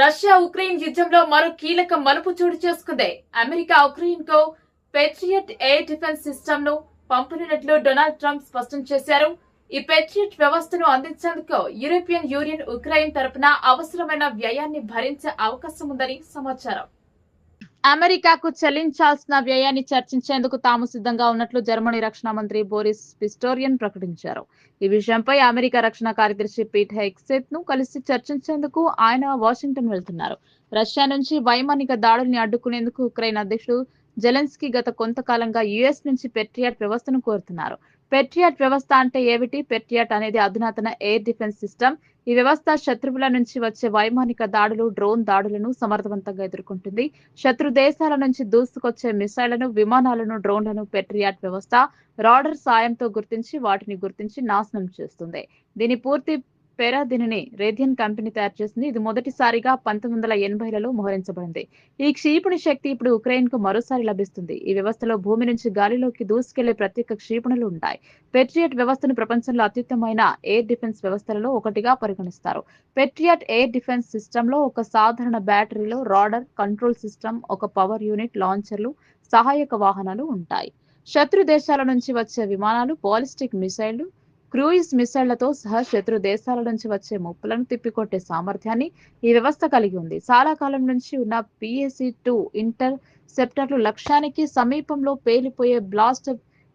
Russia Ukraine యుద్ధంలో మరో కీలక మలుపు చోటు చేసుకుంది. అమెరికా ఉక్రెయిన్కు పెట్రియట్ ఎయిర్ డిఫెన్స్ సిస్టమ్ను పంపనున్నట్లు డొనాల్డ్ ట్రంప్ స్పష్టం చేశారు. ఈ పెట్రియట్ వ్యవస్థను అందించేందుకు యూరోపియన్ యూనియన్ ఉక్రెయిన్ తరపున అవసరమైన వ్యయాన్ని భరించే అవకాశం ఉందని సమాచారం. అమెరికాకు చెల్లించాల్సిన వ్యయాన్ని చర్చించేందుకు తాము సిద్ధంగా ఉన్నట్లు జర్మనీ రక్షణ మంత్రి బోరిస్ పిస్టోరియన్ ప్రకటించారు. ఈ విషయంపై అమెరికా రక్షణ కార్యదర్శి పీట్ హెక్సెత్ను కలిసి చర్చించేందుకు ఆయన వాషింగ్టన్ వెళ్తున్నారు. రష్యా నుంచి వైమానిక దాడుల్ని అడ్డుకునేందుకు ఉక్రెయిన్ అధ్యక్షుడు జెలెన్స్కీ గత కొంతకాలంగా యుఎస్ నుంచి పెట్రియాట్ వ్యవస్థను కోరుతున్నారు. పెట్రియాట్ వ్యవస్థ అంటే ఏమిటి? పెట్రియాట్ అనేది అధునాతన ఎయిర్ డిఫెన్స్ సిస్టమ్. ఈ వ్యవస్థ శత్రువుల నుంచి వచ్చే వైమానిక దాడులు డ్రోన్ దాడులను సమర్థవంతంగా ఎదుర్కొంటుంది. శత్రు దేశాల నుంచి దూసుకొచ్చే మిసైళ్ళను విమానాలను డ్రోన్లను పెట్రియాట్ వ్యవస్థ రాడర్ సాయంతో గుర్తించి వాటిని గుర్తించి నాశనం చేస్తుంది. దీని పూర్తి పెరా దీనిని రేథియన్ కంపెనీ తయారు చేసింది. ఇది మొదటిసారిగా పంతొమ్మిది వందల ఎనభైలలో మోహరించబడింది. ఈ క్షిపణి శక్తి ఇప్పుడు ఉక్రెయిన్కు మరోసారి లభిస్తుంది. ఈ వ్యవస్థలో భూమి నుంచి గాలిలోకి దూసుకెళ్ళే ప్రత్యేక క్షీపణులు ఉంటాయి. పెట్రియట్ వ్యవస్థను ప్రపంచంలో అత్యుత్తమైన ఎయిర్ డిఫెన్స్ వ్యవస్థలలో ఒకటిగా పరిగణిస్తారు. పెట్రియట్ ఎయిర్ డిఫెన్స్ సిస్టమ్లో ఒక సాధారణ బ్యాటరీలో రాడర్ కంట్రోల్ సిస్టమ్ ఒక పవర్ యూనిట్ లాంచర్లు సహాయక వాహనాలు ఉంటాయి. శత్రు దేశాల నుంచి వచ్చే విమానాలు బాలిస్టిక్ మిసైళ్ళు క్రూయిజ్ మిసైళ్ళతో సహా శత్రు దేశాల నుంచి వచ్చే ముప్పులను తిప్పికొట్టే సామర్థ్యాన్ని ఈ వ్యవస్థ కలిగి ఉంది. చాలా కాలం నుంచి ఉన్న పిఎస్సి టూ ఇంటర్ సెప్టర్లు లక్ష్యానికి సమీపంలో పేలిపోయే బ్లాస్ట్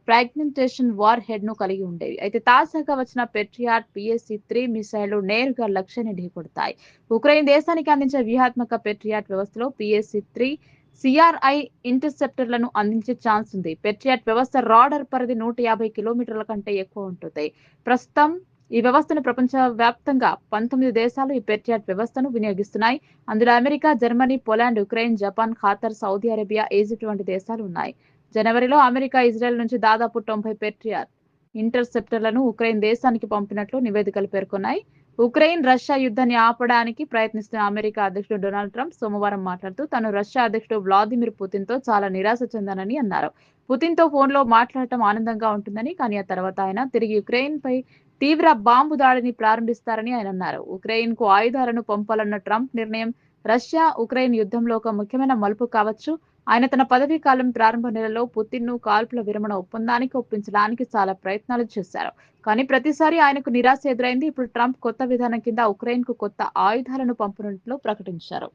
ఫ్రాగ్మెంటేషన్ వార్ హెడ్ను కలిగి ఉండేవి. అయితే తాజాగా వచ్చిన పెట్రియాట్ పిఎస్సి త్రీ మిసైళ్ళు నేరుగా లక్ష్యాన్ని ఢీకొడతాయి ఉక్రెయిన్ దేశానికి అందించే వ్యూహాత్మక పెట్రియాట్ వ్యవస్థలో పిఎస్సి త్రీ సిఆర్ఐ ఇంటర్సెప్టర్లను అందించే ఛాన్స్ ఉంది. పెట్రియాట్ వ్యవస్థ రాడర్ పరిధి నూట యాభై కిలోమీటర్ల కంటే ఎక్కువ ఉంటుంది. ప్రస్తుతం ఈ వ్యవస్థను ప్రపంచ వ్యాప్తంగా పంతొమ్మిది దేశాలు ఈ పెట్రియాట్ వ్యవస్థను వినియోగిస్తున్నాయి. అందులో America Germany Poland Ukraine Japan Qatar Saudi Arabia Egypt వంటి దేశాలు ఉన్నాయి. జనవరిలో అమెరికా ఇజ్రాయెల్ నుంచి దాదాపు తొంభై పెట్రియాట్ ఇంటర్సెప్టర్లను ఉక్రెయిన్ దేశానికి పంపినట్లు నివేదికలు పేర్కొన్నాయి. ఉక్రెయిన్ రష్యా యుద్ధాన్ని ఆపడానికి ప్రయత్నిస్తున్న అమెరికా అధ్యక్షుడు డొనాల్డ్ ట్రంప్ సోమవారం మాట్లాడుతూ తాను రష్యా అధ్యక్షుడు వ్లాదిమిర్ పుతిన్తో చాలా నిరాశ చెందానని అన్నారు. పుతిన్తో ఫోన్లో మాట్లాడటం ఆనందంగా ఉంటుందని కానీ ఆ తర్వాత ఆయన తిరిగి ఉక్రెయిన్ పై తీవ్ర బాంబు దాడిని ప్రారంభిస్తారని ఆయన అన్నారు. ఉక్రెయిన్కు ఆయుధాలను పంపాలన్న ట్రంప్ నిర్ణయం రష్యా ఉక్రెయిన్ యుద్ధంలో ఒక ముఖ్యమైన మలుపు కావచ్చు. ఆయన తన పదవీ కాలం ప్రారంభ నెలలో పుతిన్ను కాల్పుల విరమణ ఒప్పందానికి ఒప్పించడానికి చాలా ప్రయత్నాలు చేశారు. కానీ ప్రతిసారి ఆయనకు నిరాశ ఎదురైంది. ఇప్పుడు ట్రంప్ కొత్త విధానం కింద ఉక్రెయిన్కు కొత్త ఆయుధాలను పంపనున్నట్లు ప్రకటించారు.